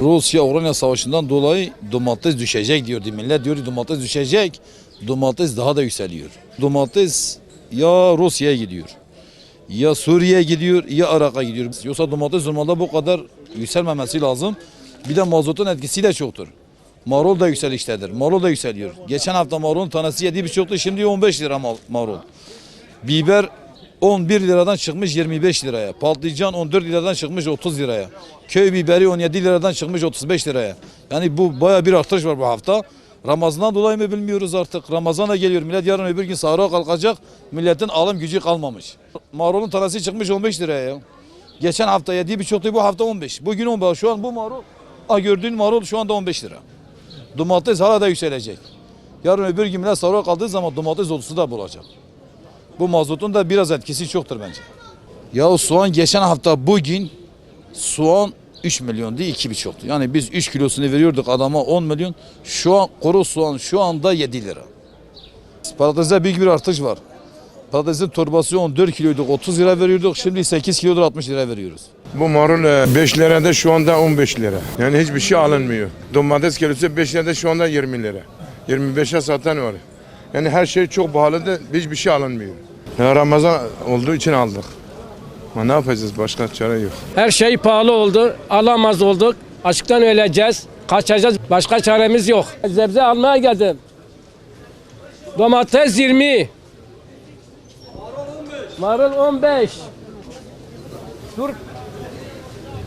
Rusya-Ukrayna savaşından dolayı domates düşecek diyordu. Millet diyor domates düşecek. Domates daha da yükseliyor. Domates ya Rusya'ya gidiyor. Ya Suriye'ye gidiyor ya Irak'a gidiyor. Yoksa domates normalde bu kadar yükselmemesi lazım. Bir de mazotun etkisi de çoktur. Marul da yükseliştedir. Marul da yükseliyor. Geçen hafta marulun tanesi 7,5'tu şimdi 15 lira marul. Biber 11 liradan çıkmış 25 liraya. Patlıcan 14 liradan çıkmış 30 liraya. Köy biberi 17 liradan çıkmış 35 liraya. Yani bu baya bir artış var bu hafta. Ramazan'dan dolayı mı bilmiyoruz artık. Ramazan'a geliyor. Millet yarın öbür gün sahura kalkacak. Milletin alım gücü kalmamış. Marulun tanesi çıkmış 15 liraya ya. Geçen hafta 7,5'tu bu hafta 15. Bugün 15. Şu an bu marul. Ha gördüğün marul şu anda 15 lira. Domates hala da yükselecek. Yarın öbür gün millet sahura kaldığı zaman domates dolusu da bulacak. Bu mazotun da biraz etkisi çoktur bence. Ya soğan geçen hafta bugün soğan 3 milyondu 2,5'tu. Yani biz 3 kilosunu veriyorduk adama 10 milyon. Şu an kuru soğan şu anda 7 lira. Patatese büyük bir artış var. Patatesin torbası 14 kiloyduk 30 lira veriyorduk. Şimdi 8 kilodur 60 lira veriyoruz. Bu marul 5 lirada şu anda 15 lira. Yani hiçbir şey alınmıyor. Domates kilosu 5 lirada şu anda 20 lira. 25'e satan var. Yani her şey çok pahalı hiçbir şey alınmıyor. Ya Ramazan olduğu için aldık. Ama ne yapacağız başka çare yok. Her şey pahalı oldu. Alamaz olduk. Açıktan öleceğiz. Kaçacağız. Başka çaremiz yok. Zebze almaya geldim. Domates 20. Marul 15. Turp.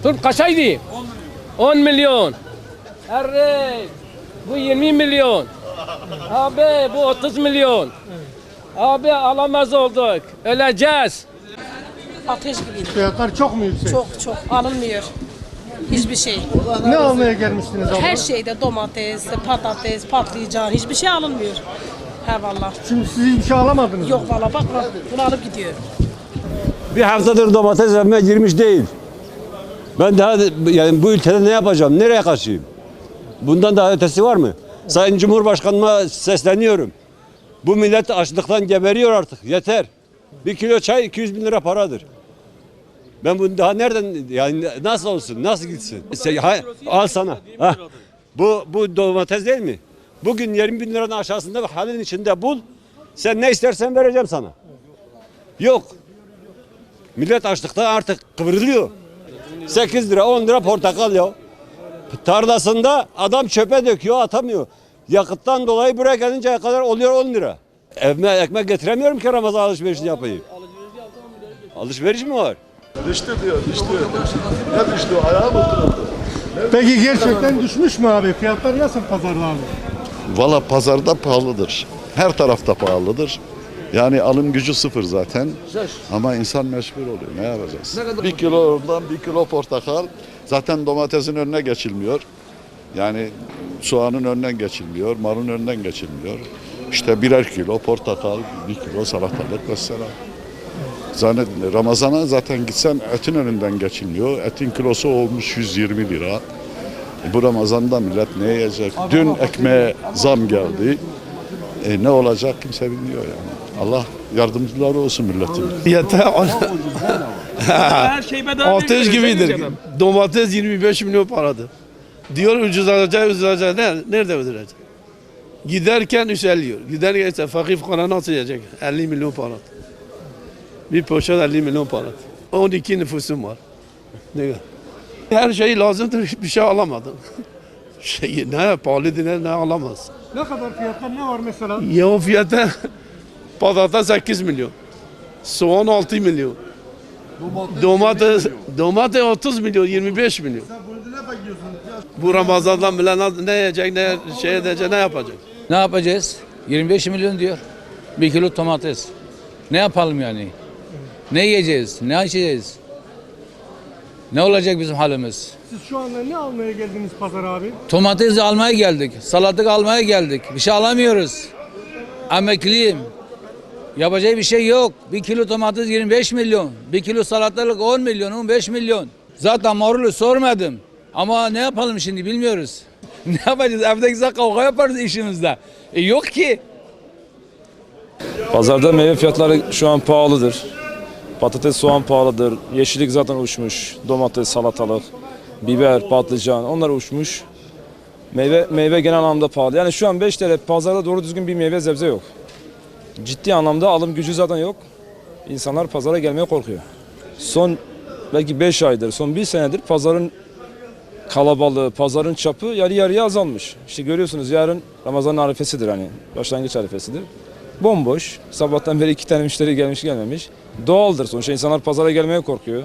Turp kaçaydı? 10 milyon. Evet. Bu 20 milyon. Abi bu 30 milyon. Abi alamaz olduk. Öleceğiz. Ateş gibi. Fiyatlar çok mu yüksek? Çok çok alınmıyor. Hiçbir şey. Ne almaya gelmiştiniz abla? Her şeyde domates, patates, patlıcan hiçbir şey alınmıyor. He valla. Şimdi siz hiçbir şey alamadınız? Yok valla bak bak, bunu alıp gidiyor. Bir haftadır domates evime girmiş değil. Ben daha yani bu ülkede ne yapacağım? Nereye kaçayım? Bundan daha ötesi var mı? Sayın Cumhurbaşkanıma sesleniyorum. Bu millet açlıktan geberiyor artık. Yeter. Bir kilo çay 200 bin lira paradır. Ben bunu daha nereden yani nasıl olsun? Nasıl gitsin? Sen- ha- al sana. Ha. Bu bu domates değil mi? Bugün 20 bin liranın aşağısında bir halin içinde bul. Sen ne istersen vereceğim sana. Yok. Millet açlıkta artık kıvrılıyor. 8 lira 10 lira portakal ya. Tarlasında adam çöpe döküyor atamıyor. Yakıttan dolayı buraya gelinceye kadar oluyor 10 lira. Evime ekmek getiremiyorum ki Ramazan alışverişini yapayım. Alışveriş mi var? Düştü diyor, düştü. Ne düştü? Ayağı mı kırıldı? Peki gerçekten düşmüş mü abi? Fiyatlar nasıl pazarda abi? Valla pazarda pahalıdır. Her tarafta pahalıdır. Yani alım gücü sıfır zaten. Ama insan meşgul oluyor. Ne yapacağız? Bir kilo oradan bir kilo portakal. Zaten domatesin önüne geçilmiyor. Yani soğanın önünden geçilmiyor, marulun önünden geçilmiyor. İşte birer kilo portakal, bir kilo salatalık mesela. Zannet, Ramazana zaten gitsen etin önünden geçilmiyor. Etin kilosu olmuş 120 lira. E bu Ramazan'da millet ne yiyecek? Dün ekmeğe zam geldi. E ne olacak kimse bilmiyor yani. Allah yardımcıları olsun milletin. Yeter. Ateş gibidir. Domates 25 milyon paradır. Diyor ucuz alacak, ucuz alacak. Nerede, nerede öldürecek? Giderken yükseliyor. Giderken ise fakir fukara nasıl yiyecek? 50 milyon para. Bir poşet 50 milyon para. 12 nüfusum var. Ne kadar? Her şey lazımdır, hiçbir şey alamadım. Şey, ne pahalıdır ne, ne alamaz. Ne kadar fiyatlar ne var mesela? Ya o fiyata patates 8 milyon. Soğan 6 milyon. Domates, domates 30 milyon, 25 milyon. Bu Ramazan'dan bile ne- ne yiyecek, ne şey edecek, ne yapacak? Ne yapacağız? 25 milyon diyor. Bir kilo domates. Ne yapalım yani? Ne yiyeceğiz? Ne içeceğiz? Ne olacak bizim halimiz? Siz şu anda ne almaya geldiniz pazar abi? Domates almaya geldik. Salatalık almaya geldik. Bir şey alamıyoruz. Emekliyim. Yapacak bir şey yok. Bir kilo domates 25 milyon. Bir kilo salatalık 10 milyon, 15 milyon. Zaten marulu sormadım. Ama ne yapalım şimdi bilmiyoruz. ne yapacağız? Evde güzel kavga yaparız işimizde. E yok ki. Pazarda meyve fiyatları şu an pahalıdır. Patates, soğan pahalıdır. Yeşillik zaten uçmuş. Domates, salatalık, biber, patlıcan onlar uçmuş. Meyve meyve genel anlamda pahalı. Yani şu an 5 TL pazarda doğru düzgün bir meyve sebze yok. Ciddi anlamda alım gücü zaten yok. İnsanlar pazara gelmeye korkuyor. Son belki 5 aydır, son 1 senedir pazarın kalabalığı, pazarın çapı yarı yarıya azalmış. İşte görüyorsunuz yarın Ramazan arifesidir hani başlangıç arifesidir. Bomboş. Sabahtan beri iki tane müşteri gelmiş gelmemiş. Doğaldır sonuçta insanlar pazara gelmeye korkuyor.